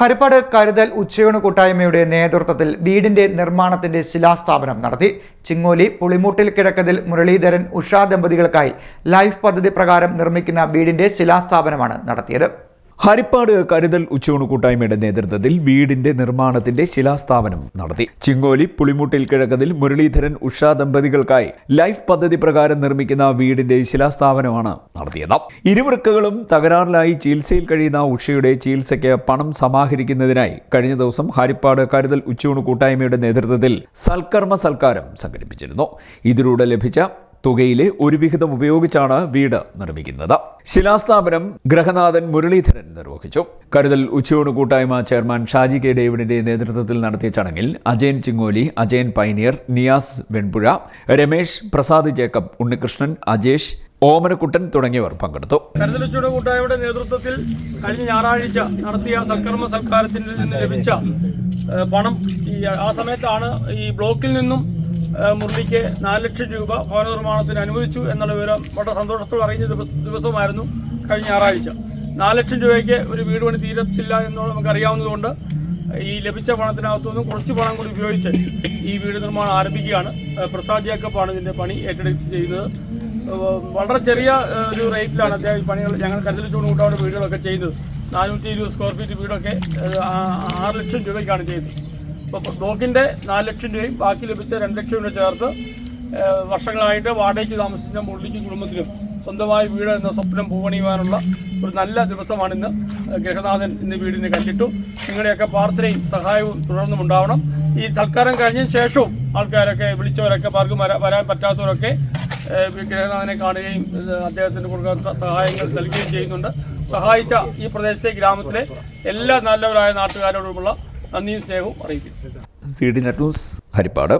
ഹരിപ്പാട് കരുതൽ ഉച്ചയൂണ് കൂട്ടായ്മയുടെ നേതൃത്വത്തിൽ വീടിന്റെ നിർമ്മാണത്തിന്റെ ശിലാസ്ഥാപനം നടത്തി. ചിങ്ങോലി പുളിമൂട്ടിൽ കിഴക്കതിൽ മുരളീധരൻ ഉഷാ ദമ്പതികൾക്കായി ലൈഫ് പദ്ധതി പ്രകാരം നിർമ്മിക്കുന്ന വീടിന്റെ ശിലാസ്ഥാപനമാണ് നടത്തിയത്. ഹരിപ്പാട് കരുതൽ ഉച്ചയൂണ് കൂട്ടായ്മയുടെ നേതൃത്വത്തിൽ വീടിന്റെ നിർമ്മാണത്തിന്റെ ശിലാസ്ഥാപനം നടത്തി. ചിങ്ങോലി പുളിമുട്ടിൽ കിഴക്കതിൽ മുരളീധരൻ ഉഷ ദമ്പതികൾക്കായി ലൈഫ് പദ്ധതി പ്രകാരം നിർമ്മിക്കുന്ന വീടിന്റെ ശിലാസ്ഥാപനമാണ് നടത്തിയത്. ഇരുവൃക്കകളും തകരാറിലായി ചികിത്സയിൽ കഴിയുന്ന ഉഷയുടെ ചികിത്സയ്ക്ക് പണം സമാഹരിക്കുന്നതിനായി കഴിഞ്ഞ ദിവസം ഹരിപ്പാട് കരുതൽ ഉച്ചയൂണ് കൂട്ടായ്മയുടെ നേതൃത്വത്തിൽ സൽക്കർമ്മ സൽക്കാരം സംഘടിപ്പിച്ചിരുന്നു. ഇതിലൂടെ ലഭിച്ച തുകയിലെ ഒരു വിഹിതം ഉപയോഗിച്ചാണ് വീട് നിർമ്മിക്കുന്നത്. ശിലാസ്ഥാപനം ഗ്രഹനാഥൻ മുരളീധരൻ നിർവഹിച്ചു. കരുതൽ ഉച്ചയോട് കൂട്ടായ്മ ചെയർമാൻ ഷാജി കെ ഡേവിഡിന്റെ നേതൃത്വത്തിൽ നടത്തിയ ചടങ്ങിൽ അജയൻ ചിങ്ങോലി അജയൻ പൈനിയർ നിയാസ് വെൺപുഴ രമേശ് പ്രസാദ് ജേക്കബ് ഉണ്ണികൃഷ്ണൻ അജേഷ് ഓമനക്കുട്ടൻ തുടങ്ങിയവർ പങ്കെടുത്തു. കരുതലുച്ചയുടെ കൂട്ടായ്മയുടെ നേതൃത്വത്തിൽ കഴിഞ്ഞ ഞായറാഴ്ച നടത്തിയ സൽക്കർമ്മ സൽക്കാരത്തിൽ നിന്ന് ലഭിച്ച പണം ആ സമയത്താണ് ഈ ബ്ലോക്കിൽ നിന്നും മുരളിക്ക് നാല് ലക്ഷം രൂപ ഭവന നിർമ്മാണത്തിന് അനുവദിച്ചു എന്നുള്ള വിവരം വളരെ സന്തോഷത്തോടെ അറിഞ്ഞ ദിവസമായിരുന്നു കഴിഞ്ഞ ഞായറാഴ്ച. നാല് ലക്ഷം രൂപയ്ക്ക് ഒരു വീട് പണി തീരത്തില്ല എന്ന് നമുക്ക് അറിയാവുന്നതുകൊണ്ട് ഈ ലഭിച്ച പണത്തിനകത്തുനിന്നും കുറച്ച് പണം കൂടി ഉപയോഗിച്ച് ഈ വീട് നിർമ്മാണം ആരംഭിക്കുകയാണ്. പ്രസാദ് ജേക്കബാണ് ഇതിന്റെ പണി ഏറ്റെടുത്ത് ചെയ്യുന്നത്. വളരെ ചെറിയ ഒരു റേറ്റിലാണ് അദ്ദേഹം പണികൾ ഞങ്ങൾ കരുതൽ ചൂണ്ടുകൂട്ടാവുന്ന വീടുകളൊക്കെ ചെയ്തത് നാനൂറ്റി ഇരുപത് സ്ക്വയർ ഫീറ്റ് വീടൊക്കെ ആറ് ലക്ഷം രൂപയ്ക്കാണ് അപ്പോൾ ബ്ലോക്കിന്റെ നാല് ലക്ഷം രൂപയും ബാക്കി ലഭിച്ച രണ്ട് ലക്ഷം രൂപ ചേർത്ത് വർഷങ്ങളായിട്ട് വാടകയ്ക്ക് താമസിച്ച മുള്ളിക്ക് കുടുംബത്തിനും സ്വന്തമായി വീട് എന്ന സ്വപ്നം പൂവണിയുവാനുള്ള ഒരു നല്ല ദിവസമാണ് ഇന്ന്. ഗൃഹനാഥൻ ഇന്ന് വീടിന് കണ്ടിട്ടു നിങ്ങളുടെയൊക്കെ പ്രാർത്ഥനയും സഹായവും തുടർന്നും ഉണ്ടാവണം. ഈ തൽക്കാലം കഴിഞ്ഞതിന് ശേഷവും ആൾക്കാരൊക്കെ വിളിച്ചവരൊക്കെ പലർക്കും വരാൻ പറ്റാത്തവരൊക്കെ ഗൃഹനാഥനെ കാണുകയും അദ്ദേഹത്തിന് കൊടുക്കാൻ സഹായങ്ങൾ നൽകുകയും ചെയ്യുന്നുണ്ട്. സഹായിച്ച ഈ പ്രദേശത്തെ ഗ്രാമത്തിലെ എല്ലാ നല്ലവരായ നാട്ടുകാരോടുമുള്ള നന്ദിയും സ്നേഹവും അറിയിക്കുന്നു C D net news Haripad.